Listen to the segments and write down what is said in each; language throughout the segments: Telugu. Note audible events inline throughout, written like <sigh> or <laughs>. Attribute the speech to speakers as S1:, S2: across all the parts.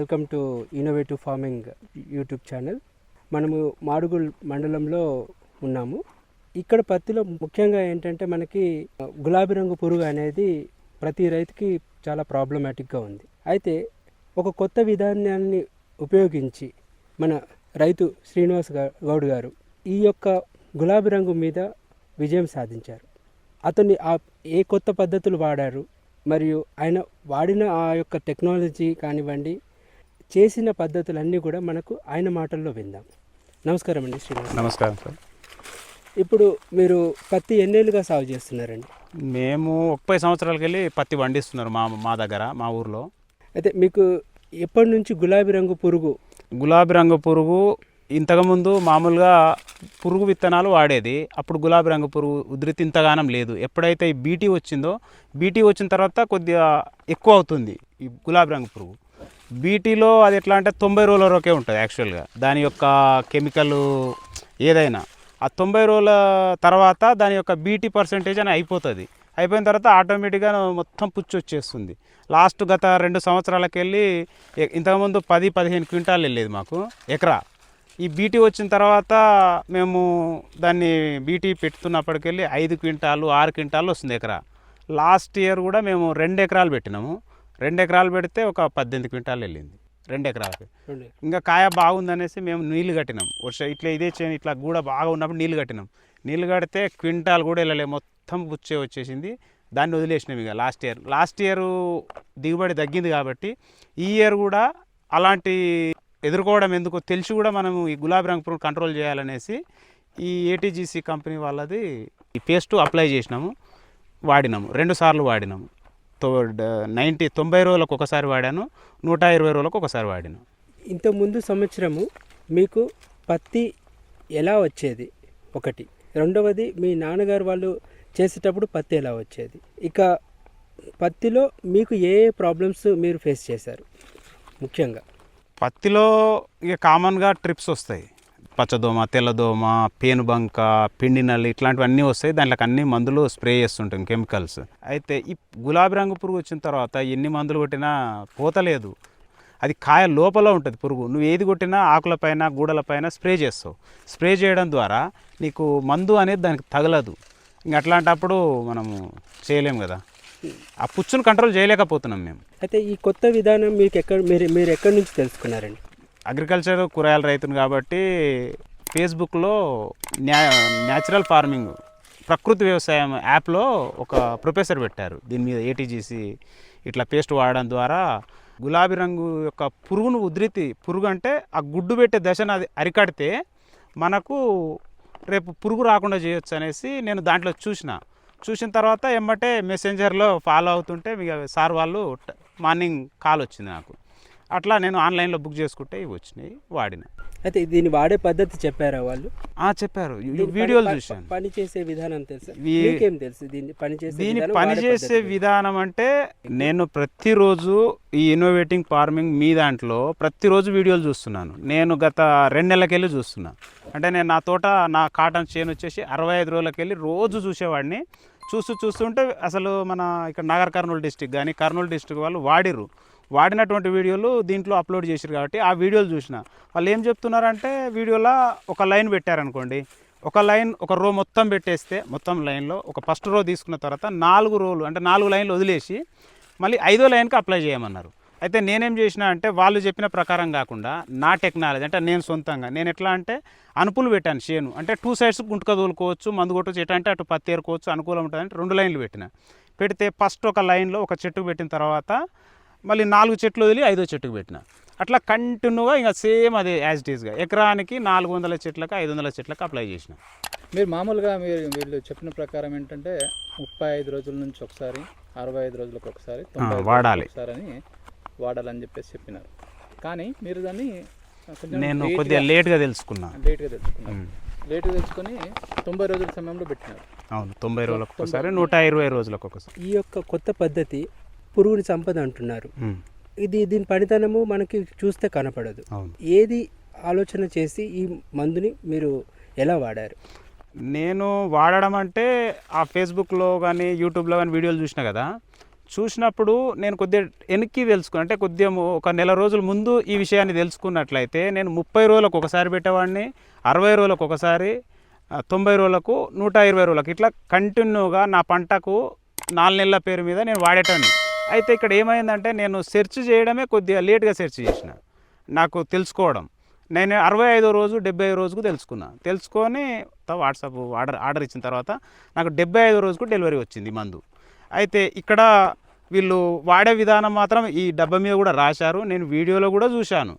S1: Welcome to innovative farming YouTube channel. మనము మాడుగుల్ మండలంలో ఉన్నాము. ఇక్కడ పత్తిలో ముఖ్యంగా ఏంటంటే మనకి గులాబీ రంగు పురుగు అనేది ప్రతి రైతుకి చాలా ప్రాబ్లమాటిక్గా ఉంది. అయితే ఒక కొత్త విధానాన్ని ఉపయోగించి మన రైతు శ్రీనివాస్ గౌడ్ గారు ఈ యొక్క గులాబీ రంగు మీద విజయం సాధించారు. అతన్ని ఆ ఏ కొత్త పద్ధతులు వాడారు మరియు ఆయన వాడిన ఆ యొక్క టెక్నాలజీ కానివ్వండి చేసిన పద్ధతులన్నీ కూడా మనకు ఆయన మాటల్లో విందాం. నమస్కారం అండి శ్రీనివాస్.
S2: నమస్కారం సార్.
S1: ఇప్పుడు మీరు పత్తి ఎన్నేళ్ళుగా సాగు చేస్తున్నారండి?
S2: మేము ముప్పై సంవత్సరాలకి వెళ్ళి పత్తి పండిస్తున్నారు మా మా దగ్గర మా ఊర్లో.
S1: అయితే మీకు ఎప్పటి నుంచి గులాబీ రంగు పురుగు?
S2: గులాబీ రంగు పురుగు ఇంతకుముందు మామూలుగా పురుగు విత్తనాలు వాడేది. అప్పుడు గులాబీ రంగు పురుగు ఉధృతి ఇంతగానం లేదు. ఎప్పుడైతే ఈ బీటీ వచ్చిందో బీటీ వచ్చిన తర్వాత కొద్దిగా ఎక్కువ అవుతుంది ఈ గులాబీ రంగు పురుగు. బీటీలో అది ఎట్లా అంటే తొంభై రోజుల వరకే ఉంటుంది యాక్చువల్గా దాని యొక్క కెమికల్ ఏదైనా. ఆ తొంభై రోజుల తర్వాత దాని యొక్క బీటీ పర్సంటేజ్ అని అయిపోతుంది. అయిపోయిన తర్వాత ఆటోమేటిక్గా మొత్తం పుచ్చు వచ్చేస్తుంది. లాస్ట్ గత రెండు సంవత్సరాలకు వెళ్ళి ఇంతకుముందు పది పదిహేను క్వింటాలు వెళ్ళేది మాకు ఎకరా. ఈ బీటీ వచ్చిన తర్వాత మేము దాన్ని బీటీ పెట్టుతున్నప్పటికెళ్ళి ఐదు క్వింటాలు ఆరు క్వింటాలు వస్తుంది ఎకరా. లాస్ట్ ఇయర్ కూడా మేము రెండు ఎకరాలు పెట్టినాము. రెండు ఎకరాలు పెడితే ఒక పద్దెనిమిది క్వింటాలు వెళ్ళింది. రెండు ఎకరాలకి. ఇంకా కాయ బాగుందనేసి మేము నీళ్ళు కట్టినాం. వర్ష ఇట్లా ఇదే చేను ఇట్లా గూడ బాగా ఉన్నప్పుడు నీళ్ళు కట్టినాం. నీళ్ళు కడితే క్వింటాల్ కూడా వెళ్ళలే. మొత్తం పుచ్చే వచ్చేసింది. దాన్ని వదిలేసినాం ఇక లాస్ట్ ఇయర్. లాస్ట్ ఇయర్ దిగుబడి తగ్గింది కాబట్టి ఈ ఇయర్ కూడా అలాంటి ఎదుర్కోవడం ఎందుకో తెలిసి కూడా మనం ఈ గులాబీ రంగు పురుగు కంట్రోల్ చేయాలనేసి ఈ ఏటీజీసీ కంపెనీ వాళ్ళది ఈ పేస్ట్ అప్లై చేసినాము. వాడినాము. రెండు సార్లు వాడినాము. నైంటీ తొంభై రోజులకు ఒకసారి వాడాను నూట ఇరవై రోజులకు ఒకసారి వాడినాను
S1: ఇంత ముందు సంవత్సరము మీకు పత్తి ఎలా వచ్చేది? ఒకటి. రెండవది మీ నాన్నగారు వాళ్ళు చేసేటప్పుడు పత్తి ఎలా వచ్చేది? ఇక పత్తిలో మీకు ఏ ఏ ప్రాబ్లమ్స్ మీరు ఫేస్ చేశారు? ముఖ్యంగా.
S2: పత్తిలో ఇక కామన్గా ట్రిప్స్ వస్తాయి. పచ్చదోమ తెల్లదోమ పేనుబంక పిండి నల్లి ఇట్లాంటివన్నీ వస్తాయి. దాంట్లోకి అన్ని మందులు స్ప్రే చేస్తుంటాం కెమికల్స్. అయితే ఈ గులాబీ రంగు పురుగు వచ్చిన తర్వాత ఎన్ని మందులు కొట్టినా పోతలేదు. అది కాయ లోపల ఉంటుంది పురుగు. నువ్వు ఏది కొట్టినా ఆకులపైన గూడలపైన స్ప్రే చేస్తావు. స్ప్రే చేయడం ద్వారా నీకు మందు అనేది దానికి తగలదు. ఇంక అట్లాంటప్పుడు మనము చేయలేము కదా. ఆ పుచ్చును కంట్రోల్ చేయలేకపోతున్నాం మేము.
S1: అయితే ఈ కొత్త విధానం మీకు ఎక్కడ మీరు మీరు ఎక్కడి నుంచి తెలుసుకున్నారండి?
S2: అగ్రికల్చర్ కూరగాయల రైతును కాబట్టి ఫేస్బుక్లో న్యా న్యాచురల్ ఫార్మింగ్ ప్రకృతి వ్యవసాయం యాప్లో ఒక ప్రొఫెసర్ పెట్టారు. దీని మీద ఏటీజీసీ ఇట్లా పేస్ట్ వాడడం ద్వారా గులాబీ రంగు యొక్క పురుగును ఉధృతి పురుగు అంటే ఆ గుడ్డు పెట్టే దశను అది అరికడితే మనకు రేపు పురుగు రాకుండా చేయొచ్చు అనేసి నేను దాంట్లో చూసిన. చూసిన తర్వాత ఎమ్మటే మెసెంజర్లో ఫాలో అవుతుంటే ఇక సార్ వాళ్ళు మార్నింగ్ కాల్ వచ్చింది నాకు. అట్లా నేను ఆన్లైన్లో బుక్ చేసుకుంటే ఇవి వచ్చినాయి వాడిన.
S1: అయితే దీన్ని వాడే పద్ధతి చెప్పారా వాళ్ళు?
S2: ఆ, చెప్పారు. వీడియోలు చూశాను.
S1: పని చేసే విధానం తెలుసా? మీకేం తెలుసు దీన్ని పని చేసే
S2: దీని పని చేసే. విధానం అంటే నేను ప్రతిరోజు ఈ ఇన్నోవేటింగ్ ఫార్మింగ్ మీ దాంట్లో ప్రతిరోజు వీడియోలు చూస్తున్నాను. నేను గత రెండు నెలలకెళ్ళి చూస్తున్నా. అంటే నేను నా తోట నా కాటన్ చేను వచ్చేసి అరవై ఐదు రోజులకెళ్ళి రోజు చూసేవాడిని. చూస్తూ చూస్తుంటే అసలు మన ఇక్కడ నగర్ కర్నూలు డిస్టిక్ కానీ కర్నూలు డిస్టిక్ వాళ్ళు వాడిర్రు. వాడినటువంటి వీడియోలు దీంట్లో అప్లోడ్ చేశారు కాబట్టి ఆ వీడియోలు చూసిన. వాళ్ళు ఏం చెప్తున్నారంటే వీడియోలో ఒక లైన్ పెట్టారనుకోండి. ఒక లైన్ ఒక రో మొత్తం పెట్టేస్తే మొత్తం లైన్లో ఒక ఫస్ట్ రో తీసుకున్న తర్వాత నాలుగు రోలు అంటే నాలుగు లైన్లు వదిలేసి మళ్ళీ ఐదో లైన్కి అప్లై చేయమన్నారు. అయితే నేనేం చేసిన అంటే వాళ్ళు చెప్పిన ప్రకారం కాకుండా నా టెక్నాలజీ అంటే నేను సొంతంగా నేను ఎట్లా అంటే అనుపులు పెట్టాను చేను అంటే టూ సైడ్స్ గుంటక తోలుకోవచ్చు మందు కొట్టచ్చు ఎట్లా అంటే అటు పత్తి ఏరుకోవచ్చు అనుకూలం ఉంటుంది అంటే రెండు లైన్లు పెట్టిన. పెడితే ఫస్ట్ ఒక లైన్లో ఒక చెట్టు పెట్టిన తర్వాత మళ్ళీ నాలుగు చెట్లు వదిలి ఐదో చెట్టుకు పెట్టిన. అట్లా కంటిన్యూగా ఇంకా సేమ్ అదే యాజ్ ఇట్ ఈస్గా. ఎకరానికి నాలుగు వందల చెట్లకు ఐదు వందల చెట్లకు అప్లై చేసిన.
S3: మీరు మామూలుగా మీరు వీళ్ళు చెప్పిన ప్రకారం ఏంటంటే ముప్పై ఐదు రోజుల నుంచి ఒకసారి అరవై ఐదు రోజులకు ఒకసారి
S2: వాడాలి.
S3: ఒకసారి అని వాడాలని చెప్పేసి చెప్పినారు. కానీ మీరు దాన్ని
S2: నేను కొద్దిగా లేట్గా తెలుసుకున్నా.
S3: లేట్గా తెలుసుకున్నారు.
S2: ఉమ్.
S3: లేట్గా తెలుసుకొని తొంభై రోజుల సమయంలో పెట్టినారు.
S2: అవును తొంభై రోజులకు ఒకసారి నూట ఇరవై రోజులకు ఒకసారి.
S1: ఈ యొక్క కొత్త పద్ధతి పురుగుని సంపద అంటున్నారు. ఇది దీని పనితనము మనకి చూస్తే కనపడదు. ఏది ఆలోచన చేసి ఈ మందుని మీరు ఎలా వాడారు?
S2: నేను వాడడం అంటే ఆ ఫేస్బుక్లో కానీ యూట్యూబ్లో కానీ వీడియోలు చూసిన కదా చూసినప్పుడు నేను కొద్దిగా వెనక్కి తెలుసుకుని అంటే కొద్దిగా ఒక నెల రోజుల ముందు ఈ విషయాన్ని తెలుసుకున్నట్లయితే నేను ముప్పై రోజులకు ఒకసారి పెట్టేవాడిని అరవై రోజులకు ఒకసారి తొంభై రోజులకు నూట ఇరవై రోజులకు. ఇట్లా కంటిన్యూగా నా పంటకు నాలుగు నెలల పేరు మీద నేను వాడేటాన్ని. అయితే ఇక్కడ ఏమైందంటే నేను సెర్చ్ చేయడమే కొద్దిగా లేట్గా సెర్చ్ చేసిన. నాకు తెలుసుకోవడం. నేను అరవై ఐదో రోజు డెబ్బై రోజుకు తెలుసుకున్నా. తెలుసుకొని వాట్సాప్ ఆర్డర్ ఆర్డర్ ఇచ్చిన తర్వాత నాకు డెబ్బై ఐదో రోజుకు డెలివరీ వచ్చింది మందు. అయితే ఇక్కడ వీళ్ళు వాడే విధానం మాత్రం ఈ డబ్బా మీద కూడా రాశారు. నేను వీడియోలో కూడా చూశాను.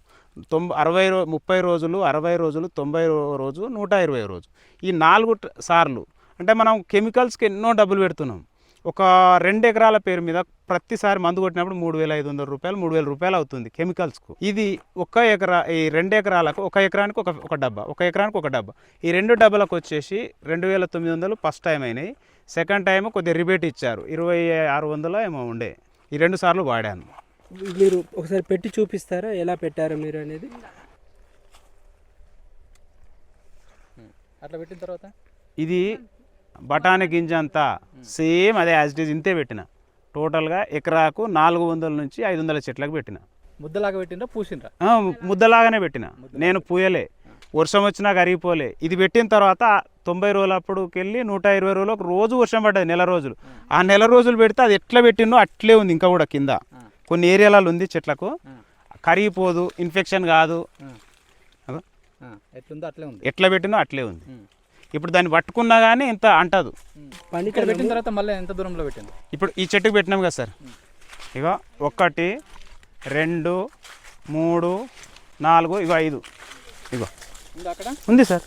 S2: తొంభై అరవై రో ముప్పై రోజులు అరవై రోజులు తొంభై రోజు నూట ఇరవై రోజు. ఈ నాలుగు సార్లు అంటే మనం కెమికల్స్కి ఎన్నో డబ్బులు పెడుతున్నాం. ఒక రెండు ఎకరాల పేరు మీద ప్రతిసారి మందు కొట్టినప్పుడు మూడు వేల ఐదు వందల రూపాయలు మూడు వేల రూపాయలు అవుతుంది కెమికల్స్కు. ఇది ఒక ఎకరా ఈ రెండు ఎకరాలకు ఒక ఎకరానికి ఒక ఒక డబ్బా ఒక ఎకరానికి ఒక డబ్బా. ఈ రెండు డబ్బాలకు వచ్చేసి రెండు వేల తొమ్మిది వందలు ఫస్ట్ టైం అయినాయి. సెకండ్ టైం కొద్దిగా రిబేట్ ఇచ్చారు. ఇరవై ఆరు వందల ఏమో ఉండే. ఈ రెండు సార్లు వాడాను.
S1: మీరు ఒకసారి పెట్టి చూపిస్తారా? ఎలా పెట్టారో మీరు అనేది?
S3: అట్లా పెట్టిన తర్వాత?
S2: ఇది బఠానీ గింజ అంతా సేమ్ అదే యాజ్ ఇట్ ఈజ్ ఇంతే పెట్టిన. టోటల్గా ఎకరాకు నాలుగు వందల నుంచి ఐదు వందల చెట్లకు పెట్టిన.
S3: ముద్దలాగా పెట్టిండ్రా పూసిండ్రా?
S2: ముద్దలాగానే పెట్టిన. నేను పూయలే. వర్షం వచ్చినా కరిగిపోలే. ఇది పెట్టిన తర్వాత తొంభై రోజులప్పుడుకి వెళ్ళి నూట ఇరవై రోజులకు రోజు వర్షం పడ్డది నెల రోజులు. ఆ నెల రోజులు పెడితే అది ఎట్లా పెట్టినో అట్లే ఉంది ఇంకా కూడా కింద. కొన్ని ఏరియాలలో ఉంది చెట్లకు. కరిగిపోదు ఇన్ఫెక్షన్ కాదు. ఎట్లా పెట్టినో అట్లే ఉంది. ఇప్పుడు దాన్ని పట్టుకున్నా కానీ ఇంత అంటదు.
S3: ఇక్కడ పెట్టిన తర్వాత మళ్ళీ ఎంత దూరంలో పెట్టింది?
S2: ఇప్పుడు ఈ చెట్టుకు పెట్టినాం కదా సార్. ఇగో ఒకటి రెండు మూడు నాలుగు ఇగో ఐదు. ఇగో.
S3: ఉంది
S2: సార్.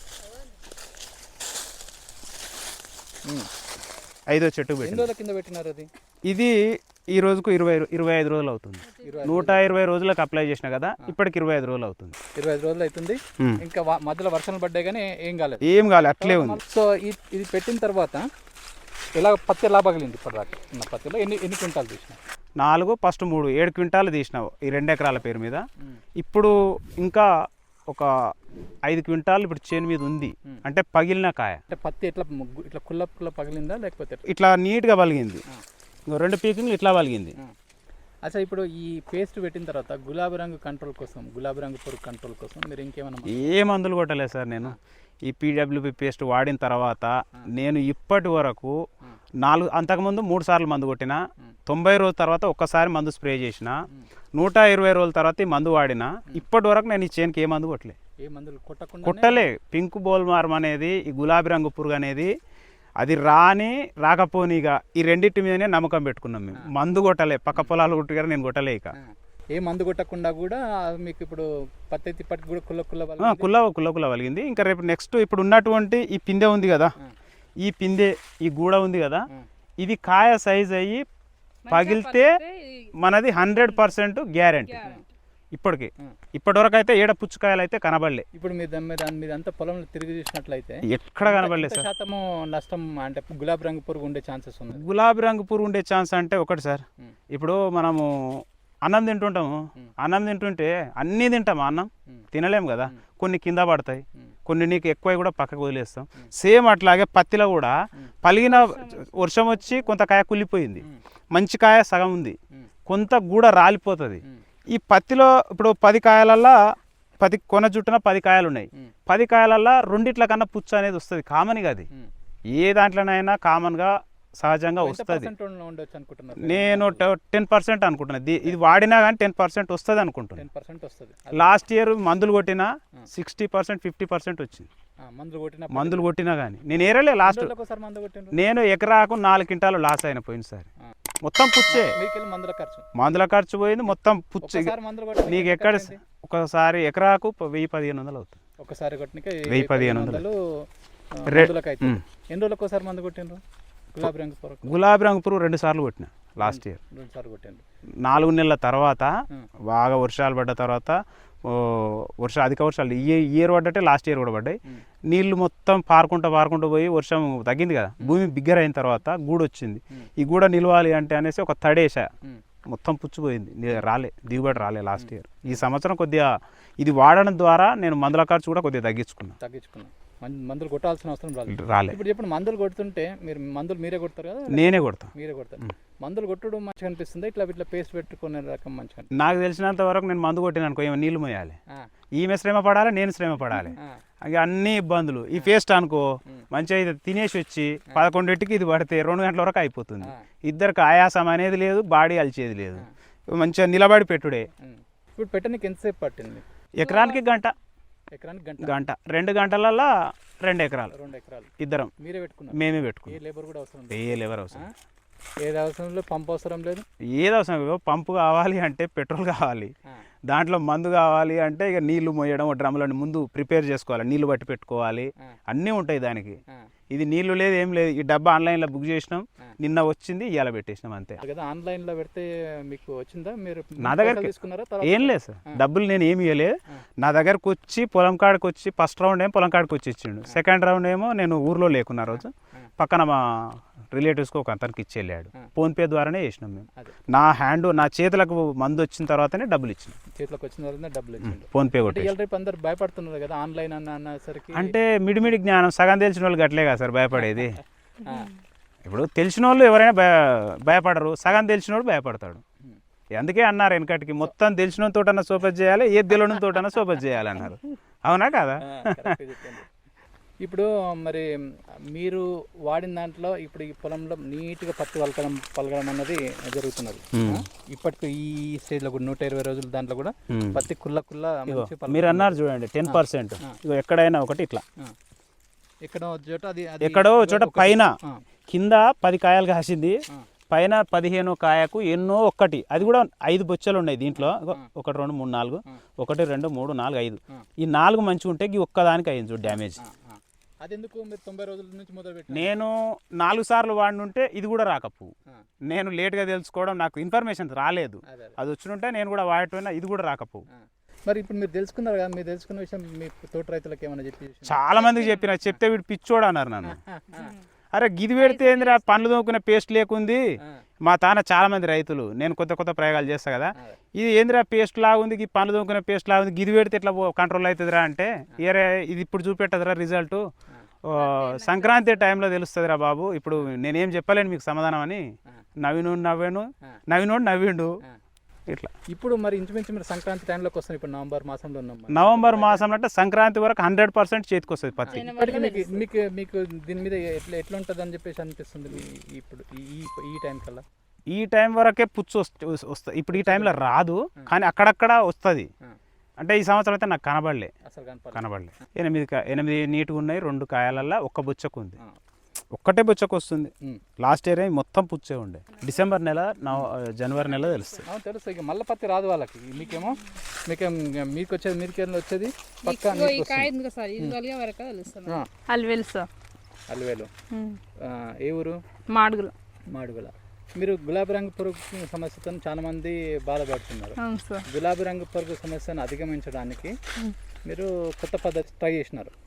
S2: ఐదో పెట్టింది.
S3: రోజుల కింద పెట్టినారు అది?
S2: ఇది ఈ రోజుకు ఇరవై ఇరవై ఐదు రోజులు అవుతుంది. నూట ఇరవై రోజులకు అప్లై చేసిన కదా ఇప్పటికి ఇరవై ఐదు రోజులు అవుతుంది.
S3: ఇరవై ఐదు రోజులు అవుతుంది. ఇంకా మధ్యలో వర్షాలు పడ్డాయి కానీ ఏం కాలేదు.
S2: ఏం కాలే అట్లే ఉంది.
S3: సో ఇది పెట్టిన తర్వాత ఎలా పత్తి ఎలా పగిలింది ఇప్పటిదాకా? ఉన్న పత్తిలో ఎన్ని ఎన్ని క్వింటాలు తీసిన
S2: నాలుగు ఫస్ట్ మూడు ఏడు క్వింటాలు తీసినావు ఈ రెండు ఎకరాల పేరు మీద. ఇప్పుడు ఇంకా ఒక ఐదు క్వింటాలు ఇప్పుడు చేను మీద ఉంది. అంటే పగిలిన కాయ.
S3: అంటే పత్తి ఎట్లా ముగ్గు- ఇట్లా కుల్ల కుల్ల పగిలిందా లేకపోతే?
S2: ఇట్లా నీట్గా పలిగింది. ఇంకో రెండు పీకింగ్లు ఇట్లా పలిగింది.
S3: అచ్చా ఇప్పుడు ఈ పేస్ట్ పెట్టిన తర్వాత గులాబీ రంగు కంట్రోల్ కోసం గులాబీ రంగు పురుగు కంట్రోల్ కోసం మీరు ఇంకేమైనా
S2: ఏ మందులు కొట్టలేదు సార్ నేను. ఈ పీడబ్ల్యూపీ పేస్ట్ వాడిన తర్వాత నేను ఇప్పటి వరకు నాలుగు అంతకుముందు మూడు సార్లు మందు కొట్టిన తొంభై రోజుల తర్వాత ఒక్కసారి మందు స్ప్రే చేసిన నూట ఇరవై రోజుల తర్వాత ఈ మందు వాడిన ఇప్పటి వరకు నేను ఈ చేనుకి ఏ మందు కొట్టలే.
S3: ఏ మందులు కొట్టకుండా
S2: కొట్టలే. పింక్ బోల్మార్మ్ అనేది ఈ గులాబీ రంగు పురుగు అనేది అది రాని రాకపోనిగా ఈ రెండింటి మీదనే నమ్మకం పెట్టుకున్నాం మేము. మందు కొట్టలే. పక్క పొలాలు కొట్టుగారు నేను కొట్టలే ఇక.
S3: ఏ మందు కొట్టకుండా కూడా మీకు ఇప్పుడు పత్తి అయితే ఇప్పటికి కూడా కుల్ల కుల్ల.
S2: కుల్ల కుల్ల కుల్ల వలిగింది. ఇంకా రేపు నెక్స్ట్ ఇప్పుడు ఉన్నటువంటి ఈ పిందె ఉంది కదా ఈ పిందె ఈ గూడ ఉంది కదా ఇది కాయ సైజ్ అయ్యి పగిలితే మనది హండ్రెడ్ పర్సెంట్ గ్యారంటీ ఇప్పటికి. ఇప్పటివరకు అయితే ఏడ పుచ్చుకాయలు అయితే కనబడలే.
S3: ఇప్పుడు మీరు దాని మీద దాని మీద అంతా పొలంలో తిరిగి చూసినట్లయితే
S2: ఎక్కడ కనబడలే
S3: ఎంత
S2: సార్.
S3: శాతము నష్టం అంటే గులాబీ రంగు పురుగు ఉండే ఛాన్సెస్ ఉంది
S2: గులాబీ రంగు పురుగు ఉండే ఛాన్స్ అంటే ఒకటి సార్. ఇప్పుడు మనము అన్నం తింటుంటాము. అన్నం తింటుంటే అన్నీ తింటాము అన్నం. తినలేము కదా. కొన్ని కింద పడతాయి. కొన్ని నీకు ఎక్కువ కూడా పక్కకు వదిలేస్తాం. సేమ్ అట్లాగే పత్తిలో కూడా పలిగిన వర్షం వచ్చి కొంత కాయ కుళ్ళిపోయింది. మంచి కాయ సగం ఉంది. కొంత గూడ రాలిపోతుంది. ఈ పత్తిలో ఇప్పుడు పది కాయలల్లా పది కొన జుట్టున పది కాయలు ఉన్నాయి. పది కాయలల్లా రెండిట్ల కన్నా పుచ్చ అనేది వస్తుంది. కామన్గా అది. ఏ దాంట్లోనైనా కామన్గా సహజంగా వస్తుంది. నేను టెన్ పర్సెంట్ అనుకుంటున్నా. ది- ఇది వాడినా కానీ టెన్ పర్సెంట్ వస్తుంది అనుకుంటున్నాను లాస్ట్ ఇయర్ మందులు కొట్టినా సిక్స్టీ పర్సెంట్ ఫిఫ్టీ పర్సెంట్ వచ్చింది.
S3: మందులు కొట్టిన
S2: కానీ నేను ఏరలే లాస్ట్. నేను ఎకరాకు నాలుగు క్వింటాలు లాస్ అయిన పోయినసారి మొత్తం పుచ్చే.
S3: మందుల ఖర్చు.
S2: మందుల ఖర్చు పోయింది మొత్తం పుచ్చే. నీకు ఎక్కడ ఒకసారి ఎకరాకు వెయ్యి పదిహేను వందలు అవుతుంది.
S3: ఒకసారి
S2: వెయ్యి పదిహేను వందలు.
S3: ఎన్ని రోజులకు ఒకసారి మందు కొట్టిండ్రు? గులాబీ రంగు పొరకు
S2: గులాబీ రంగు పురుగు రెండు సార్లు కొట్టిన లాస్ట్ ఇయర్.
S3: రెండు సార్లు కొట్టిండ్రు
S2: నాలుగు నెలల తర్వాత. బాగా వర్షాలు పడ్డ తర్వాత వర్ష అధిక వర్షాలు. ఈ ఇయర్ పడ్డట్టే లాస్ట్ ఇయర్ కూడా పడ్డాయి. నీళ్ళు మొత్తం పారుకుంటూ పారుకుంటూ పోయి వర్షం తగ్గింది కదా. భూమి బిగ్గర అయిన తర్వాత గూడు వచ్చింది. ఈ గూడ నిలవాలి అంటే అనేసి ఒక తడేసా. మొత్తం పుచ్చిపోయింది. రాలే దిగుబడి రాలే లాస్ట్ ఇయర్. ఈ సంవత్సరం కొద్దిగా ఇది వాడడం ద్వారా నేను మందుల ఖర్చు కూడా కొద్దిగా తగ్గించుకున్నా.
S3: తగ్గించుకున్నాం. మం- మందులు కొట్టాల్సిన అవసరం రాలేదు.
S2: రాలే.
S3: ఇప్పుడు చెప్పండి మందులు కొడుతుంటే మీరు మందులు మీరే కొడతారు కదా?
S2: నేనే కొడతా.
S3: మీరే కొడతారు. మందులు కొట్టడం మంచిగా అనిపిస్తుంది? ఇట్లా ఇట్లా పేస్ట్ పెట్టుకునే రకం మంచిగా?
S2: నాకు తెలిసినంత వరకు నేను మందు కొట్టిన అనుకో ఏమో నీళ్ళు మోయాలి. ఈమె శ్రమ పడాలి? నేను శ్రమ పడాలి. అన్ని ఇబ్బందులు. ఈ పేస్ట్ అనుకో మంచిగా ఇది తినేసి వచ్చి పదకొండింటికి ఇది పడితే రెండు గంటల వరకు అయిపోతుంది. ఇద్దరికి ఆయాసం అనేది లేదు బాడీ అలిచేది లేదు. మంచిగా నిలబడి పెట్టుడే.
S3: ఇప్పుడు పెట్టడానికి ఎంతసేపు పట్టింది?
S2: ఎకరానికి గంట.
S3: ఎకరానికి గంట?
S2: గంట. రెండు గంటలల్లో రెండు ఎకరాలు.
S3: రెండు ఎకరాలు.
S2: ఇద్దరం.
S3: మీరే పెట్టుకున్నారు?
S2: మేమే
S3: ఏ
S2: పెట్టుకున్నాం
S3: లేబర్ కూడా అవసరం లేదు.
S2: ఏ లెవర్ అవసరం?
S3: ఏది అవసరం లేదు పంప్ అవసరం లేదు?
S2: ఏది అవసరం ఇగో పంపు కావాలి అంటే పెట్రోల్ కావాలి. దాంట్లో మందు కావాలి అంటే ఇక నీళ్ళు మోయడం డ్రమ్లను ముందు ప్రిపేర్ చేసుకోవాలి. నీళ్ళు బట్టి పెట్టుకోవాలి. అన్నీ ఉంటాయి దానికి. ఇది నీళ్ళు లేదు ఏం లేదు. ఈ డబ్బా ఆన్లైన్లో బుక్ చేసినాం. నిన్న వచ్చింది ఇవాళ పెట్టేసినాం అంతే.
S3: కదా ఆన్లైన్లో పెడితే మీకు వచ్చిందా? మీరు
S2: నా
S3: తర్వాత
S2: ఏం లేదు సార్. డబ్బులు నేను ఏమి ఇవ్వలేదు నా దగ్గరకు వచ్చి పొలం కాడికి వచ్చి ఫస్ట్ రౌండ్ ఏమో పొలం కాడికి వచ్చి ఇచ్చిండు. సెకండ్ రౌండ్ ఏమో నేను ఊర్లో లేకున్నా రోజు. పక్కన మా రిలేటివ్స్కి ఒక అతనికి ఇచ్చి వెళ్ళాడు ఫోన్పే ద్వారానే చేసినాం మేము. నా హ్యాండ్ నా చేతులకు మందు వచ్చిన తర్వాతనే డబ్బులు ఇచ్చినాం.
S3: చేతిలోకి వచ్చిన తర్వాత డబ్బులు ఇచ్చిండు.
S2: ఫోన్పే కొట్టి
S3: అందరు భయపడుతున్నారు కదా ఆన్లైన్ అన్న అన్నసరికి
S2: అంటే మిడిమిడి జ్ఞానం సగం తెలిసిన వాళ్ళు గట్లే కదా సార్ భయపడేది. <laughs> ఇప్పుడు తెలిసిన వాళ్ళు ఎవరైనా భయ భయపడరు సగం తెలిసినోడు భయపడతాడు.
S3: ఉమ్.
S2: అందుకే అన్నారు వెనకటికి మొత్తం తెలిసిన తోటన్నా సోపత్ చేయాలి ఏ తెలియని తోటన్నా సోపత్ చేయాలి అన్నారు. అవునా కదా?
S3: ఇప్పుడు మరి మీరు వాడిన దాంట్లో ఇప్పుడు ఈ పొలంలో నీట్గా పత్తి పలకడం పలకడం అన్నది జరుగుతున్నది? ఇప్పటికి ఈ స్టేజ్లో కూడా నూట ఇరవై రోజుల దాంట్లో కూడా. పత్తి కుల్ల కుల్ల
S2: మీరు అన్నారు చూడండి టెన్ పర్సెంట్ ఎక్కడైనా ఒకటి ఇట్లా.
S3: ఎక్కడో చోట అది
S2: ఎక్కడో చోట పైన కింద పది కాయలు కాసింది. పైన పదిహేను కాయకు ఎన్నో ఒక్కటి. అది కూడా ఐదు బొచ్చలు ఉన్నాయి దీంట్లో. ఒకటి రెండు మూడు నాలుగు. ఒకటి రెండు మూడు నాలుగు ఐదు. ఈ నాలుగు మంచిగా ఉంటే ఒక్కదానికి అయింది చూడు డ్యామేజ్.
S3: మీరు తొంభై రోజుల నుంచి
S2: నేను నాలుగు సార్లు వాడినుంటే ఇది కూడా రాకపోవు
S3: ఆ,
S2: నేను లేట్గా తెలుసుకోవడం నాకు ఇన్ఫర్మేషన్ రాలేదు. అదే వచ్చినుంటే నేను కూడా వాడటం ఇది కూడా రాకపోవు
S3: ఆ. మరి ఇప్పుడు మీరు తెలుసుకున్నారు కదా మీరు తెలుసుకున్న విషయం మీ తోట రైతులకు ఏమైనా చెప్పి
S2: చాలా మందికి చెప్పిన చెప్తే వీడు పిచ్చోడు అన్నారు నన్ను. అరే గిది పెడితే ఏందిరా పండ్లు తోముకునే పేస్ట్ లేకుంది. మా తాన చాలా మంది రైతులు నేను కొత్త కొత్త ప్రయోగాలు చేస్తా కదా. ఇది ఏందిరా పేస్ట్ లాగుంది ఈ పండ్లు తోముకునే పేస్ట్ లాగుంది గిది పెడితే ఎట్లా కంట్రోల్ అవుతుందిరా అంటే ఏరే ఇది ఇప్పుడు చూపెట్టదురా రిజల్ట్ సంక్రాంతి టైంలో తెలుస్తుందిరా బాబు ఇప్పుడు నేనేం చెప్పలేను మీకు సమాధానం అని. నవీను నవ్వాను నవీనోడు నవ్విండు. ఇట్లా.
S3: ఇప్పుడు మరి ఇంచుమించు మీరు సంక్రాంతి టైంలోకి వస్తుంది ఇప్పుడు నవంబర్ మాసంలో ఉన్నాం.
S2: నవంబర్ మాసం అంటే సంక్రాంతి వరకు హండ్రెడ్ పర్సెంట్ చేతికి వస్తుంది పత్తి.
S3: మీకు మీకు మీకు దీని మీద ఎట్లా ఎట్లా ఉంటుంది అని చెప్పేసి అనిపిస్తుంది ఇప్పుడు ఈ ఈ- టైం కల్లా?
S2: ఈ టైం వరకే పుచ్చు వస్తుంది. ఇప్పుడు ఈ టైంలో రాదు కానీ అక్కడక్కడ వస్తుంది. అంటే ఈ సంవత్సరం అయితే నాకు కనబడలే. కనబడలే. ఎనిమిది ఎనిమిది నీట్గా ఉన్నాయి రెండు కాయలల్లో ఒక్క బుచ్చకు ఉంది. ఒక్కటే బుచ్చకు వస్తుంది. లాస్ట్ ఇయర్ మొత్తం పుచ్చే ఉండే. డిసెంబర్ నెల నవ జనవరి నెల తెలుస్తుంది
S3: తెలుసు ఇక మళ్ళీ పత్తి రాదు వాళ్ళకి. మీకేమో మీకేం మీకు వచ్చేది మీరుకి వచ్చేది?
S4: అల్వేలు సార్.
S3: అలివేలు. ఏ ఊరు?
S4: మాడుగులు.
S3: మాడుగుల. మీరు గులాబీ రంగు పురుగు సమస్యతో చాలా మంది బాధపడుతున్నారు. గులాబీ రంగు పురుగు సమస్యను అధిగమించడానికి మీరు కొత్త పద్ధతి ట్రై చేసినారు.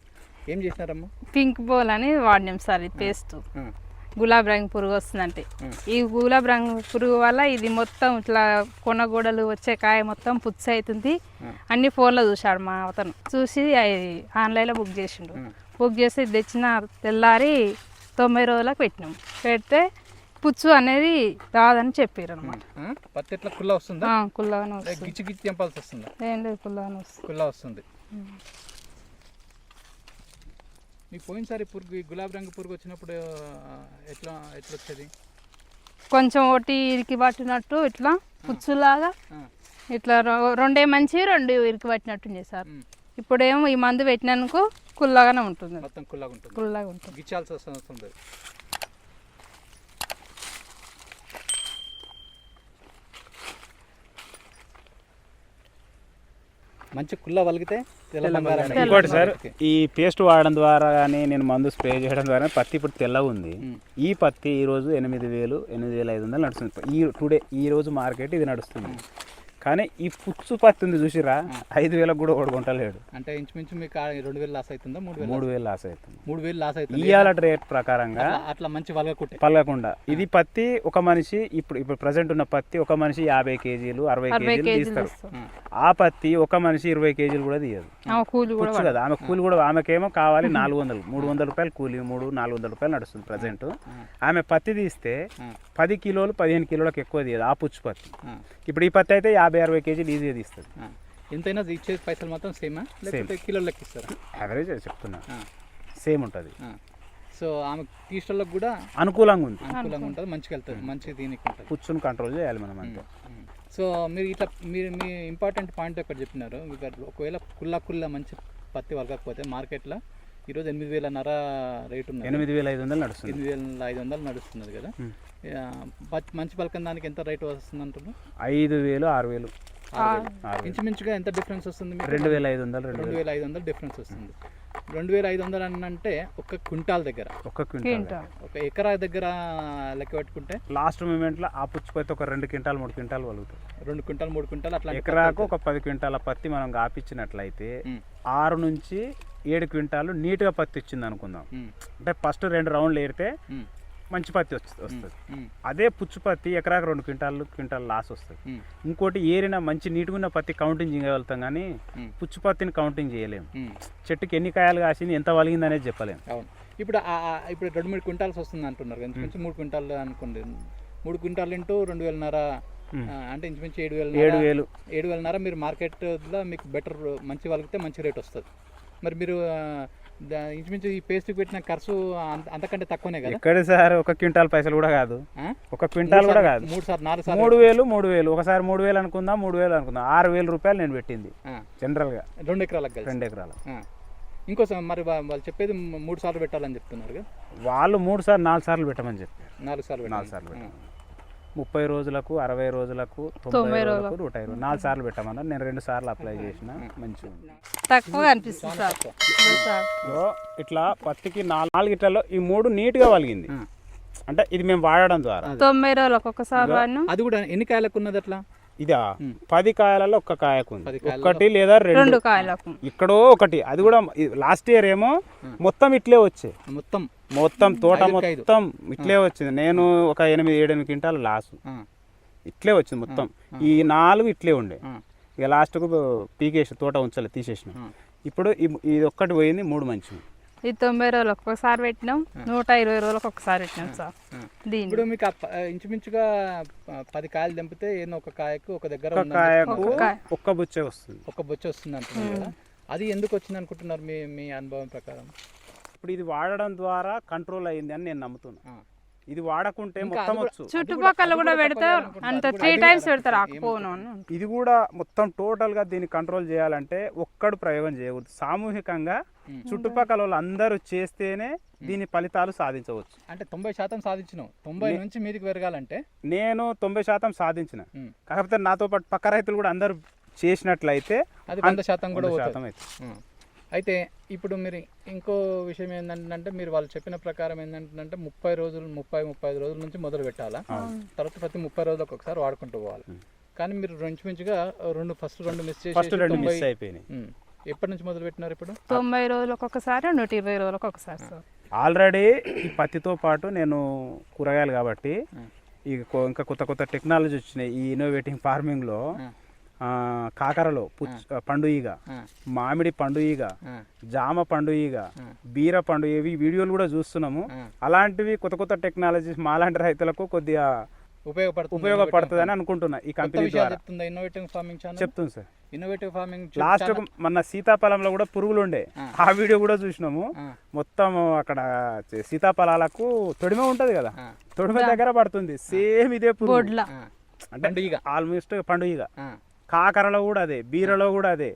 S3: ఏం చేసినారమ్మా?
S4: పింక్ బోల్ అని వాడినాం సార్ ఇది పేస్ట్. గులాబీ రంగు పురుగు వస్తుందంటే. ఈ గులాబీ రంగు పురుగు వల్ల ఇది మొత్తం ఇట్లా కొనగూడలు వచ్చే కాయ మొత్తం పుచ్చి అవుతుంది. అన్ని ఫోన్లో చూశాడు మా అతను. చూసి అది ఆన్లైన్లో బుక్ చేసిండు. బుక్ చేసి తెచ్చిన తెల్లారి తొంభై రోజులకు పెట్టినాం. పెడితే పుచ్చు అనేది రాదని చెప్పారు అనమాట?
S3: పత్తి ఎట్లా కుల్ల వస్తుందా?
S4: కుల్లగానే వస్తుంది.
S3: గిచ్చి గిచ్చి తెంపాల్సి వస్తుందా?
S4: ఏం లేదు కుల్లగానే వస్తుంది.
S3: కుల్ల వస్తుంది. మీకు పోయినసారి పురుగు ఈ గులాబీ రంగు పురుగు వచ్చినప్పుడు ఎట్లా ఎట్లా వచ్చేది
S4: కొంచెం ఒకటి ఇరికి పట్టినట్టు ఇట్లా పుచ్చులాగా ఇట్లా రెండే మంచి రెండు ఇరికి పట్టినట్టు చేశారు. ఇప్పుడేమో ఈ మందు పెట్టినందుకు కుల్లగానే ఉంటుంది.
S3: మొత్తం కుల్లగా ఉంటుంది
S4: కుల్లగా ఉంటుంది.
S3: గిచ్చాల్సి వస్తుంది. మంచి కుల్ల వలిగితే
S2: ఇంకోటి సార్ ఈ పేస్ట్ వాడడం ద్వారా కానీ నేను మందు స్ప్రే చేయడం ద్వారా పత్తి ఇప్పుడు తెల్లగా ఉంది. ఈ పత్తి ఈ రోజు ఎనిమిది వేలు ఎనిమిది వేల ఐదు వందలు నడుస్తుంది. ఈ టుడే ఈ రోజు మార్కెట్ ఇది నడుస్తుంది. కానీ ఈ పుచ్చు పత్తి ఉంది చూసిరా ఐదు వేలకు కూడా ఓడుకుంటలేడు
S3: అంటే ఇంచుమించు మీకు రెండు వేలు లాస్ అవుతుందా? మూడు వేలు?
S2: మూడు వేలు లాస్ అవుతుంది.
S3: మూడు వేలు లాస్ అవుతుంది.
S2: ఇవాళ రేట్ ప్రకారంగా
S3: అట్లా- మంచి వలగకుట్టే
S2: పలగకుండా ఇది పత్తి ఒక మనిషి ఇప్పుడు ఇప్పుడు ప్రజెంట్ ఉన్న పత్తి ఒక మనిషి యాభై కేజీలు అరవై కేజీలు తీస్తారు. ఆ. పత్తి ఒక మనిషి ఇరవై కేజీలు కూడా తీయదు.
S4: ఆమె కూలి కూడా
S2: పుచ్చు కదా? ఆమె కూలి కూడా ఆమెకేమో కావాలి <laughs> నాలుగు వందలు. మూడు వందల రూపాయలు కూలి మూడు నాలుగు వందల రూపాయలు నడుస్తుంది ప్రజెంట్ ఆమె పత్తి తీస్తే పది కిలోలు పదిహేను కిలోలకు ఎక్కువ తీయదు ఆ పుచ్చు పత్తి. ఇప్పుడు ఈ పత్తి అయితే యాభై అరవై కేజీలు ఈజీగా తీస్తుంది.
S3: ఎంతైనా ఇచ్చే పైసలు మాత్రం సేమా? లేకపోతే కిలో లెక్క ఇస్తారా?
S2: యావరేజ్ చెప్తున్నా. సేమ్ ఉంటుంది.
S3: సో ఆమె తీసుకోళ్ళకి కూడా
S2: అనుకూలంగా ఉంది.
S3: అనుకూలంగా ఉంటుంది మంచిగా వెళ్తుంది మంచి దీనికి ఉంటుంది.
S2: పుచ్చును కంట్రోల్ చేయాలి మనం అంతే.
S3: సో మీరు ఇట్లా మీరు మీ ఇంపార్టెంట్ పాయింట్ ఒకటి చెప్పినారు. ఒకవేళ కుల్లా కుల్లా మంచి పత్తి వలకపోతే మార్కెట్లో ఈరోజు ఎనిమిది వేల నర రేట్ ఉన్నది.
S2: ఎనిమిది వేల ఐదు వందలు నడుస్తుంది.
S3: ఎనిమిది వేల ఐదు వందలు నడుస్తున్నది కదా. మంచి పలకం దానికి ఎంత రేట్ వస్తుంది అంటున్నారు
S2: ఐదు వేలు ఆరు వేలు
S3: ఇంచుమించుగా ఎంత డిఫరెన్స్ వస్తుంది మీకు?
S2: రెండు వేల ఐదు వందలు రెండు వేలు
S3: ఐదు వందలు డిఫరెన్స్ వస్తుంది. రెండు వేల ఐదు వందలు అని అంటే ఒక క్వింటాల్ దగ్గర.
S2: ఒక్క క్వింటాల్
S3: ఒక ఎకరా దగ్గర లెక్క పెట్టుకుంటే?
S2: లాస్ట్ మూమెంట్లో ఆ పుచ్చిపోతే ఒక రెండు క్వింటాల్ మూడు క్వింటాల్ వలుగుతాయి.
S3: రెండు క్వింటాల్ మూడు క్వింటాల్ అట్లా
S2: ఎకరాకు ఒక పది క్వింటాల పత్తి మనం కాపించినట్లయితే. ఆరు నుంచి ఏడు క్వింటాలు నీట్గా పత్తి వచ్చింది అనుకుందాం. అంటే ఫస్ట్ రెండు రౌండ్లు ఏరితే. మంచి పత్తి వస్తుంది. అదే పుచ్చు పత్తి ఎకరాకు రెండు క్వింటాలు క్వింటాల్ లాస్ వస్తుంది. ఇంకోటి ఏరిన మంచి నీట్గా ఉన్న పత్తి కౌంటింగ్ చేయగలుగుతాం కానీ. పుచ్చు పత్తిని కౌంటింగ్ చేయలేము. చెట్టుకి ఎన్ని కాయలు కాసింది ఎంత వలిగింది అనేది చెప్పలేము.
S3: అవును. ఇప్పుడు ఇప్పుడు రెండు మూడు క్వింటాల్స్ వస్తుంది అంటున్నారు. ఇంచుమించు మూడు క్వింటాల్ అనుకోండి. మూడు క్వింటాల్ ఇంటూ రెండు వేలన్నర అంటే ఇంచుమించు ఏడు వేల
S2: ఏడు వేలు.
S3: ఏడు వేలన్నర మీరు మార్కెట్లో మీకు బెటర్ మంచి వాళ్ళకితే మంచి రేట్ వస్తుంది. మరి మీరు ఇంచుమించు ఈ పేస్ట్కి పెట్టిన ఖర్చు అంత- అంతకంటే తక్కువనే కదా?
S2: ఎక్కడ సార్ ఒక క్వింటాల్ పైసలు కూడా కాదు? ఒక క్వింటాల్ కూడా కాదు.
S3: మూడు సార్లు నాలుగు
S2: మూడు వేలు మూడు వేలు. ఒకసారి మూడు వేలు అనుకుందాం మూడు వేలు అనుకుందాం. ఆరు వేలు రూపాయలు నేను పెట్టింది.
S3: ఆ,
S2: జనరల్గా.
S3: రెండు ఎకరాలకు
S2: రెండు ఎకరాలు.
S3: ఇంకోసారి మరి వాళ్ళు చెప్పేది మూడు సార్లు పెట్టాలని చెప్తున్నారు
S2: వాళ్ళు మూడు సార్లు నాలుగు సార్లు పెట్టమని చెప్పారు.
S3: నాలుగు సార్లు
S2: నాలుగు సార్లు ముప్పై రోజులకు అరవై రోజులకు తొంభై రోజులకు నూట ఇరవై నాలుగు సార్లు పెట్టమన్నారు. నేను రెండు సార్లు అప్లై చేసిన. మంచిగా ఉంది.
S4: తక్కువ అనిపిస్తుంది సార్. సార్?
S2: సో ఇట్లా పత్తికి నాలుగు నాలుగు ఇట్లలో ఈ మూడు నీట్గా వలిగింది. అంటే ఇది మేము వాడడం ద్వారా.
S4: తొంభై రోజులకు ఒక్కసారి వాడిను.
S3: అది కూడా ఎన్ని కాయలకు ఉన్నది అట్లా?
S2: ఇదా పది కాయలలో ఒక్క కాయకు ఉంది ఒక్కటి లేదా రెండు.
S4: రెండు కాయలకు.
S2: ఇక్కడో ఒకటి. అది కూడా లాస్ట్ ఇయర్ ఏమో మొత్తం ఇట్లే వచ్చాయి.
S3: మొత్తం?
S2: మొత్తం తోట. మొత్తం ఇట్లే వచ్చింది. నేను ఒక ఎనిమిది ఏడు ఎనిమిది క్వింటాలు లాస్. ఇట్లే వచ్చింది మొత్తం. ఈ నాలుగు ఇట్లే ఉండే. ఇక లాస్ట్కు పీకేసి తోట ఉంచలే తీసేసిన. ఇప్పుడు ఇది ఒక్కటి పోయింది మూడు మంచివి.
S4: ఇది తొంభై రోజులకు ఒకసారి పెట్టినాం నూట ఇరవై రోజులకు ఒకసారి పెట్టినాం సార్.
S3: ఆ.
S4: దీన్ని.
S3: ఇప్పుడు మీకు ఇంచుమించుగా పది కాయలు తెంపితే ఏదో ఒక కాయకు ఒక దగ్గర
S2: ఒక్క కాయకు. ఒక్క బుచ్చే వస్తుంది.
S3: ఒక బొచ్చ వస్తుంది అంటున్నారు కదా. అది ఎందుకు వచ్చింది అనుకుంటున్నారు మీ మీ అనుభవం ప్రకారం?
S2: ఇప్పుడు ఇది వాడడం ద్వారా కంట్రోల్ అయింది అని నేను నమ్ముతున్నా.
S3: ఆ.
S2: ఇది వాడకుంటే మొత్తం వచ్చు.
S4: చుట్టుపక్కల కూడా పెడితే అంత త్రీ టైమ్స్ పెడతారు ఆకుపోను
S2: ఇది కూడా మొత్తం టోటల్గా దీన్ని కంట్రోల్ చేయాలంటే ఒక్కడు ప్రయోగం చేయకూడదు. సామూహికంగా చుట్టుపక్కల వాళ్ళు అందరూ చేస్తేనే దీని ఫలితాలు సాధించవచ్చు.
S3: అంటే తొంభై శాతం సాధించినాం తొంభై నుంచి మీదికి పెరగాలంటే?
S2: నేను తొంభై శాతం సాధించిన. కాకపోతే నాతో పాటు పక్క రైతులు కూడా అందరూ చేసినట్లయితే
S3: అది వంద శాతం కూడా.
S2: శాతం.
S3: ఉమ్. అయితే ఇప్పుడు మీరు ఇంకో విషయం ఏంటంటే మీరు వాళ్ళు చెప్పిన ప్రకారం ఏంటంటే ముప్పై రోజులు ముప్పై ముప్పై ఐదు రోజుల నుంచి మొదలు పెట్టాలా? తర్వాత ప్రతి ముప్పై రోజులకు ఒకసారి వాడుకుంటూ పోవాలి. కానీ మీరు ఇంచుమించుగా రెండు ఫస్ట్ రెండు మిస్
S2: ఫస్ట్
S3: చేసి
S2: రెండు
S3: తొంభై
S2: మిస్ అయిపోయినాయి.
S3: ఎప్పటి నుంచి మొదలు పెట్టినారు ఇప్పుడు?
S4: తొంభై రోజులకు ఒకసారి నూట ఇరవై రోజులకు ఒకసారి సార్.
S2: ఆల్రెడీ ఈ పత్తితో పాటు నేను కూరగాయలు కాబట్టి ఈ ఇంకా కొత్త కొత్త టెక్నాలజీ వచ్చినాయి. ఈ ఇన్నోవేటింగ్ ఫార్మింగ్లో ఆ, కాకరలో పుచ్చ పండు ఈగ మామిడి పండు ఈగ జామ పండు ఈగ బీర పండు ఇవి వీడియోలు కూడా చూస్తున్నాము. అలాంటివి కొత్త కొత్త టెక్నాలజీస్ మాలాంటి రైతులకు కొద్దిగా
S3: ఉపయోగపడుతుంది
S2: ఉపయోగపడుతుందని అనుకుంటున్నా. ఈ కంపెనీ
S3: చెప్తుందా? ఇన్నోవేటివ్ ఫార్మింగ్ ఛానల్
S2: చెప్తుంది సార్.
S3: ఇన్నోవేటివ్ ఫార్మింగ్
S2: లాస్ట్ మన సీతాఫలంలో కూడా పురుగులు ఉండే. ఆ. వీడియో కూడా చూసినాము. మొత్తం అక్కడ సీతాఫలాలకు తొడిమ ఉంటది కదా. తొడిమ దగ్గర పడుతుంది. సేమ్ ఇదే పురుగు. అంటే
S3: పండుగ
S2: ఆల్మోస్ట్ పండుగ కాకరలో కూడా అదే బీరలో కూడా అదే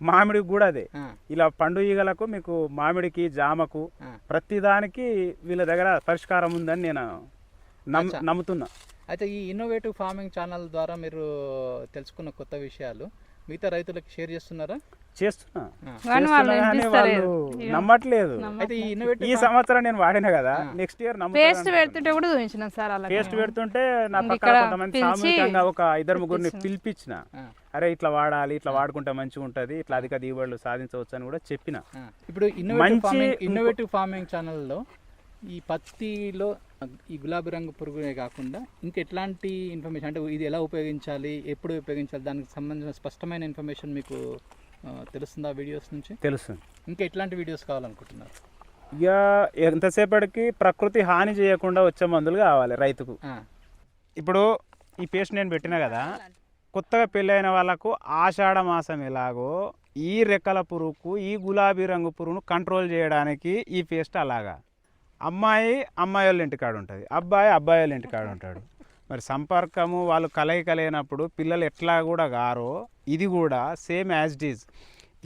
S2: మామిడికి కూడా అదే. ఇలా పండు ఈగలకు మీకు మామిడికి జామకు ప్రతి దానికి వీళ్ళ దగ్గర పరిష్కారం ఉందని నేను నమ్ముతున్నా.
S3: అయితే ఈ ఇన్నోవేటివ్ ఫార్మింగ్ ఛానల్ ద్వారా మీరు తెలుసుకున్న కొత్త విషయాలు మిగతా రైతులకు షేర్ చేస్తున్నారా?
S2: చేస్తున్నా. నమ్మట్లేదు.
S3: అయితే ఈ ఇన్నోవేటివ్
S2: ఈ సంవత్సరం నేను వాడినా కదా నెక్స్ట్ ఇయర్
S4: పేస్ట్ పెడుతుంటే కూడా చూపించినాం సార్ అలా
S2: పేస్ట్ పెడుతుంటే నా
S4: ఇంక
S2: పక్కన
S4: ఇక్కడ
S2: కొంతమంది
S4: పిలిచి
S2: సామూహికంగా ఒక ఇద్దరు ముగ్గురిని పిలిపించిన. అరే ఇట్లా వాడాలి ఇట్లా వాడుకుంటే మంచిగా ఉంటది ఇట్లా అధిక దిగుబడులు సాధించవచ్చు అని కూడా చెప్పిన.
S3: ఇప్పుడు ఇన్నోవేటివ్ ఫార్మింగ్ ఇన్నోవేటివ్ ఫార్మింగ్ ఛానల్లో ఈ పత్తిలో ఈ గులాబీ రంగు పురుగునే కాకుండా ఇంకా ఎట్లాంటి ఇన్ఫర్మేషన్? అంటే ఇది ఎలా ఉపయోగించాలి? ఎప్పుడు ఉపయోగించాలి? దానికి సంబంధించిన స్పష్టమైన ఇన్ఫర్మేషన్ మీకు ఆ, తెలుస్తుందా వీడియోస్ నుంచి?
S2: తెలుస్తుంది.
S3: ఇంకా ఎట్లాంటి వీడియోస్ కావాలనుకుంటున్నారు?
S2: ఇక ఎంతసేపటికి ప్రకృతి హాని చేయకుండా వచ్చే మందులు కావాలి రైతుకు. ఇప్పుడు ఈ పేస్ట్ నేను పెట్టినా కదా కొత్తగా పెళ్ళైన వాళ్ళకు ఆషాఢ మాసం ఎలాగో ఈ రెక్కల పురుగుకు ఈ గులాబీ రంగు పురుగును కంట్రోల్ చేయడానికి ఈ పేస్ట్ అలాగా. అమ్మాయి అమ్మాయి వాళ్ళ ఇంటికాడ ఉంటుంది. అబ్బాయి అబ్బాయి వాళ్ళ ఇంటికాడ ఉంటాడు. మరి సంపర్కము వాళ్ళు కలయిక లేనప్పుడు పిల్లలు ఎట్లా కూడా గారో ఇది కూడా సేమ్ యాజ్ డీజ్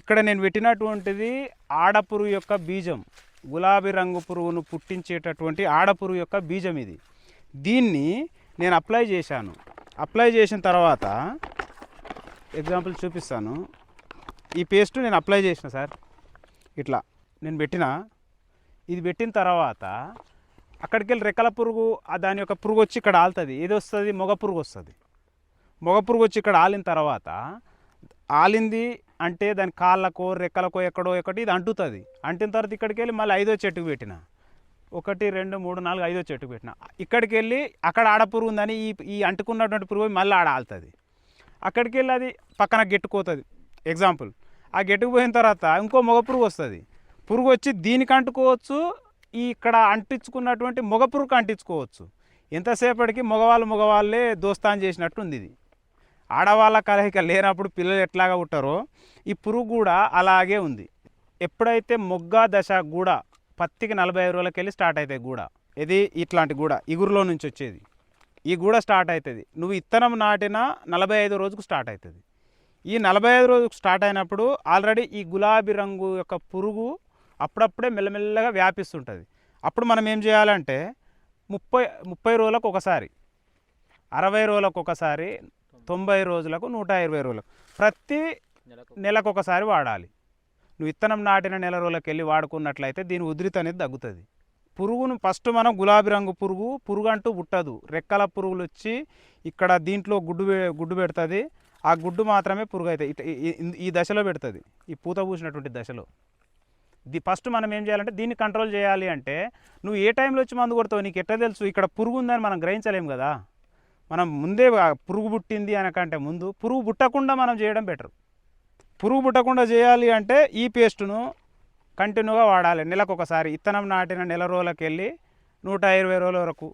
S2: ఇక్కడ నేను పెట్టినటువంటిది ఆడపురుగు యొక్క బీజం. గులాబీ రంగు పురుగును పుట్టించేటటువంటి ఆడపురుగు యొక్క బీజం ఇది. దీన్ని నేను అప్లై చేశాను. అప్లై చేసిన తర్వాత ఎగ్జాంపుల్ చూపిస్తాను. ఈ పేస్ట్ నేను అప్లై చేసిన సార్. ఇట్లా నేను పెట్టిన ఇది పెట్టిన తర్వాత అక్కడికి వెళ్ళి రెక్కల పురుగు దాని యొక్క పురుగు వచ్చి ఇక్కడ ఆలుతుంది. ఏది వస్తుంది? మొగ పురుగు వస్తుంది. మొగ పురుగు వచ్చి ఇక్కడ ఆలిన తర్వాత ఆలింది అంటే దాని కాళ్ళకో రెక్కలకో ఎక్కడో ఒకటి ఇది అంటుతుంది. అంటిన తర్వాత ఇక్కడికి వెళ్ళి మళ్ళీ ఐదో చెట్టుకు పెట్టిన. ఒకటి రెండు మూడు నాలుగు ఐదో చెట్టుకు పెట్టిన. ఇక్కడికి వెళ్ళి అక్కడ ఆడ పురుగు ఉందని ఈ ఈ అంటుకున్నటువంటి పురుగు మళ్ళీ ఆడ ఆలుతుంది. అక్కడికి వెళ్ళి అది పక్కన గెట్టుకోతుంది ఎగ్జాంపుల్ ఆ గెట్టుకు పోయిన తర్వాత ఇంకో మగ పురుగు వస్తుంది. పురుగు వచ్చి దీనికి అంటుకోవచ్చు ఈ ఇక్కడ అంటించుకున్నటువంటి మగ పురుగు అంటించుకోవచ్చు. ఎంతసేపటికి మగవాళ్ళు మగవాళ్ళే దోస్తాన్ చేసినట్టు ఉంది ఇది. ఆడవాళ్ళ కలయిక లేనప్పుడు పిల్లలు ఎట్లాగా ఉంటారో ఈ పురుగు కూడా అలాగే ఉంది. ఎప్పుడైతే మొగ్గ దశ గూడ పత్తికి నలభై ఐదు రోజులకి వెళ్ళి స్టార్ట్ అవుతాయి గూడ ఇది ఇట్లాంటి గూడ ఇగురులో నుంచి వచ్చేది. ఈ గూడ స్టార్ట్ అవుతుంది నువ్వు ఇత్తనం నాటిన నలభై ఐదు రోజుకు స్టార్ట్ అవుతుంది ఈ నలభై ఐదు రోజుకు స్టార్ట్ అయినప్పుడు ఆల్రెడీ ఈ గులాబీ రంగు యొక్క పురుగు అప్పుడప్పుడే మెల్లమెల్లగా వ్యాపిస్తుంటుంది. అప్పుడు మనం ఏం చేయాలంటే ముప్పై ముప్పై రోజులకు ఒకసారి అరవై రోజులకు ఒకసారి తొంభై రోజులకు నూట ఇరవై రోజులకు ప్రతి నెలకు ఒకసారి. వాడాలి. నువ్వు విత్తనం నాటిన నెల రోజులకు వెళ్ళి వాడుకున్నట్లయితే దీని ఉధృతి అనేది తగ్గుతుంది. పురుగును ఫస్ట్ మనం గులాబీ రంగు పురుగు పురుగు అంటూ పుట్టదు. రెక్కల పురుగులు వచ్చి ఇక్కడ దీంట్లో గుడ్డు గుడ్డు పెడుతుంది. ఆ గుడ్డు మాత్రమే పురుగు అవుతుంది ఇట- ఈ- దశలో పెడుతుంది. ఈ పూత పూసినటువంటి దశలో. ఫస్ట్ మనం ఏం చేయాలంటే దీన్ని కంట్రోల్ చేయాలి అంటే నువ్వు ఏ టైంలో వచ్చి మందు కొడతావు నీకు ఎట్లా తెలుసు? ఇక్కడ పురుగు ఉందని మనం గ్రహించలేం కదా. మనం ముందే పురుగు పుట్టింది అనకంటే ముందు పురుగు పుట్టకుండా మనం చేయడం బెటర్ పురుగు పుట్టకుండా చేయాలి అంటే ఈ పేస్టును కంటిన్యూగా వాడాలి. నెలకు ఒకసారి ఇత్తనం నాటిన నెల రోజులకు వెళ్ళి నూట ఇరవై రోజుల వరకు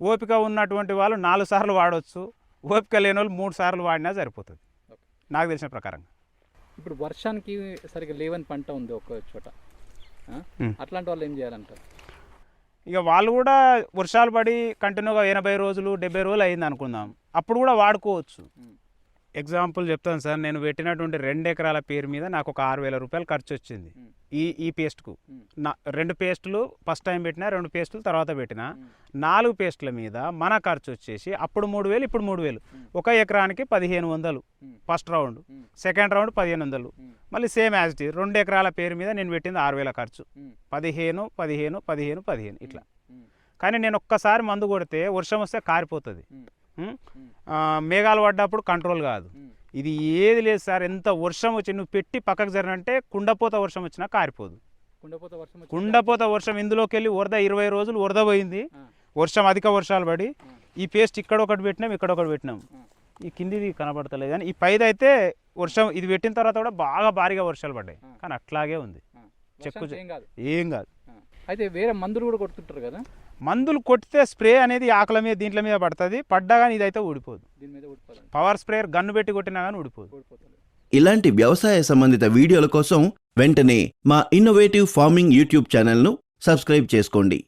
S2: ఓపిక ఉన్నటువంటి వాళ్ళు నాలుగు సార్లు వాడవచ్చు ఓపిక లేని వాళ్ళు మూడు సార్లు వాడినా సరిపోతుంది. నాకు తెలిసిన ప్రకారం
S3: ఇప్పుడు వర్షానికి సరిగ్గా లేవని పంట ఉంది ఒక్క చోట. అట్లాంటి వాళ్ళు ఏం చేయాలంటారు?
S2: ఇక వాళ్ళు కూడా వర్షాలు పడి కంటిన్యూగా ఎనభై రోజులు డెబ్బై రోజులు అయింది అనుకుందాం అప్పుడు కూడా వాడుకోవచ్చు. ఎగ్జాంపుల్ చెప్తాను సార్ నేను పెట్టినటువంటి రెండు ఎకరాల పేరు మీద నాకు ఒక ఆరు వేల రూపాయలు ఖర్చు వచ్చింది. ఈ ఈ పేస్ట్కు. నా రెండు పేస్టులు ఫస్ట్ టైం పెట్టినా రెండు పేస్టులు తర్వాత పెట్టిన. నాలుగు పేస్టుల మీద మన ఖర్చు వచ్చేసి అప్పుడు మూడు వేలు ఇప్పుడు మూడు వేలు. ఒక ఎకరానికి పదిహేను వందలు. First round. సెకండ్ రౌండ్ పదిహేను వందలు. మళ్ళీ సేమ్ యాజ్ ఇట్. రెండు ఎకరాల పేరు మీద నేను పెట్టింది ఆరు వేల ఖర్చు. పదిహేను పదిహేను పదిహేను పదిహేను ఇట్లా. కానీ నేను ఒక్కసారి మందు కొడితే వర్షం వస్తే కారిపోతుంది మేఘాలు పడ్డప్పుడు కంట్రోల్ కాదు. ఇది ఏది లేదు సార్ ఎంత వర్షం వచ్చి నువ్వు పెట్టి పక్కకు జరనంటే కుండపోత వర్షం వచ్చినా కారిపోదు
S3: కుండపోత వర్షం
S2: కుండపోత వర్షం ఇందులోకి వెళ్ళి వరద ఇరవై రోజులు వరద పోయింది. వర్షం అధిక వర్షాలు పడి. ఈ పేస్ట్ ఇక్కడ ఒకటి పెట్టినాం ఇక్కడ ఒకటి పెట్టినాం. ఈ కిందిది కనబడతలేదు కానీ ఈ పైది అయితే వర్షం ఇది పెట్టిన తర్వాత కూడా బాగా భారీగా వర్షాలు పడ్డాయి. కానీ అట్లాగే ఉంది. చెక్కు
S3: ఏం కాదు. అయితే వేరే మందులు కూడా కొడుతుంటారు కదా
S2: మందులు కొట్టితే స్ప్రే అనేది ఆకల మీద దీంట్ల మీద పడుతుంది. పడ్డా కానీ ఇదైతే ఊడిపోదు.
S3: దీని మీద ఊడిపోదండి.
S2: పవర్ స్ప్రేయర్ గన్ను పెట్టి కొట్టినా కానీ ఊడిపోదు.
S5: ఇలాంటి వ్యవసాయ సంబంధిత వీడియోల కోసం వెంటనే మా ఇన్నోవేటివ్ ఫార్మింగ్ యూట్యూబ్ ఛానల్ను సబ్స్క్రైబ్ చేసుకోండి.